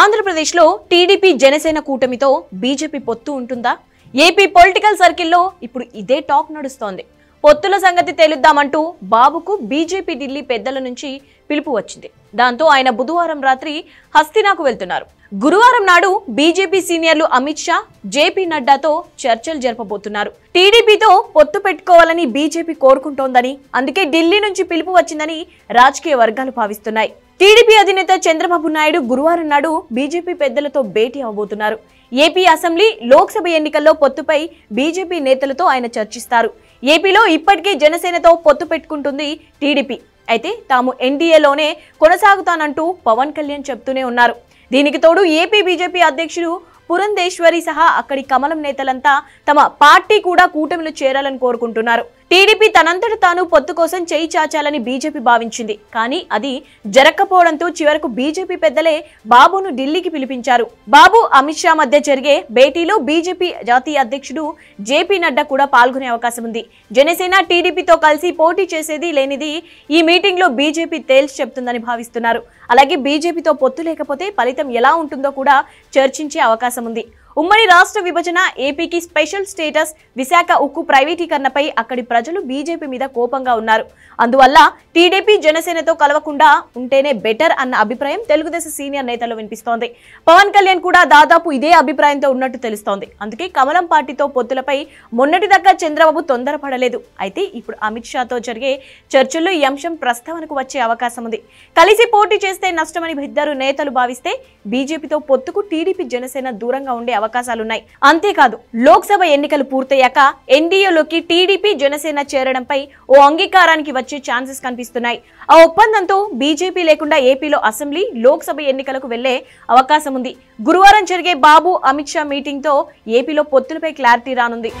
ఆంధ్రప్రదేశ్లో TDP Janasena కూటమితో BJP పొత్తు ఉంటుందా? ఏపీ పొలిటికల్ సర్కిల్లో ఇప్పుడు ఇదే టాక్ నడుస్తోంది. పొత్తుల సంగతి తేలుద్దామంటూ బాబుకు బీజేపీ ఢిల్లీ పెద్దల నుంచి పిలుపు వచ్చింది. దాంతో ఆయన బుధవారం రాత్రి హస్తినాకు వెళ్తున్నారు. గురువారం నాడు బీజేపీ సీనియర్లు అమిత్ షా జేపీ నడ్డాతో చర్చలు జరపబోతున్నారు. టీడీపీతో పొత్తు పెట్టుకోవాలని బీజేపీ కోరుకుంటోందని అందుకే ఢిల్లీ నుంచి పిలుపు వచ్చిందని రాజకీయ వర్గాలు భావిస్తున్నాయి. టీడీపీ అధినేత చంద్రబాబు నాయుడు గురువారం నాడు బీజేపీ పెద్దలతో భేటీ అవబోతున్నారు. ఏపీ అసెంబ్లీ లోక్సభ ఎన్నికల్లో పొత్తుపై బీజేపీ నేతలతో ఆయన చర్చిస్తారు. ఏపీలో ఇప్పటికే జనసేనతో పొత్తు పెట్టుకుంటుంది టీడీపీ. అయితే తాము ఎన్డీఏలోనే కొనసాగుతానంటూ పవన్ కళ్యాణ్ చెప్తూనే ఉన్నారు. దీనికి తోడు ఏపీ బీజేపీ అధ్యక్షుడు పురంధేశ్వరి సహా అక్కడి కమలం నేతలంతా తమ పార్టీ కూడా కూటమిలో చేరాలని కోరుకుంటున్నారు. టీడీపీ తనంతట తాను పొత్తు కోసం చేయి చాచాలని బీజేపీ భావించింది. కానీ అది జరగకపోవడంతో చివరకు బీజేపీ పెద్దలే బాబును ఢిల్లీకి పిలిపించారు. బాబు అమిత్ షా మధ్య జరిగే భేటీలో బీజేపీ జాతీయ అధ్యక్షుడు జేపీ నడ్డా కూడా పాల్గొనే అవకాశం ఉంది. జనసేన టీడీపీతో కలిసి పోటీ చేసేది లేనిది ఈ మీటింగ్లో బీజేపీ తేల్చి చెప్తుందని భావిస్తున్నారు. అలాగే బీజేపీతో పొత్తు లేకపోతే ఫలితం ఎలా ఉంటుందో కూడా చర్చించే అవకాశం ఉంది. ఉమ్మడి రాష్ట్ర విభజన ఏపీకి స్పెషల్ స్టేటస్ విశాఖ ఉక్కు ప్రైవేటీకరణపై అక్కడి ప్రజలు బీజేపీ మీద కోపంగా ఉన్నారు. అందువల్ల టీడీపీ జనసేనతో కలవకుండా ఉంటేనే బెటర్ అన్న అభిప్రాయం తెలుగుదేశం సీనియర్ నేతలు వినిపిస్తోంది. పవన్ కళ్యాణ్ కూడా దాదాపు ఇదే అభిప్రాయంతో ఉన్నట్టు తెలుస్తోంది. అందుకే కమలం పార్టీతో పొత్తులపై మొన్నటి దాకా చంద్రబాబు తొందరపడలేదు. అయితే ఇప్పుడు అమిత్ షాతో జరిగే చర్చల్లో ఈ అంశం ప్రస్తావనకు వచ్చే అవకాశం ఉంది. కలిసి పోటీ చేస్తే నష్టమని ఇద్దరు నేతలు భావిస్తే బీజేపీతో పొత్తుకు టీడీపీ జనసేన దూరంగా ఉండే అవకాశాలున్నాయి. అంతేకాదు లోక్సభ ఎన్నికలు పూర్తయ్యాక ఎన్డీఏలోకి టీడీపీ జనసేన చేరడంపై ఓ అంగీకారానికి వచ్చే ఛాన్సెస్ కనిపిస్తున్నాయి. ఆ ఒప్పందంతో బీజేపీ లేకుండా ఏపీలో అసెంబ్లీ లోక్సభ ఎన్నికలకు వెళ్ళే అవకాశం ఉంది గురువారం జరిగే బాబు అమిత్ షా మీటింగ్తో ఏపీలో పొత్తులపై క్లారిటీ రానుంది.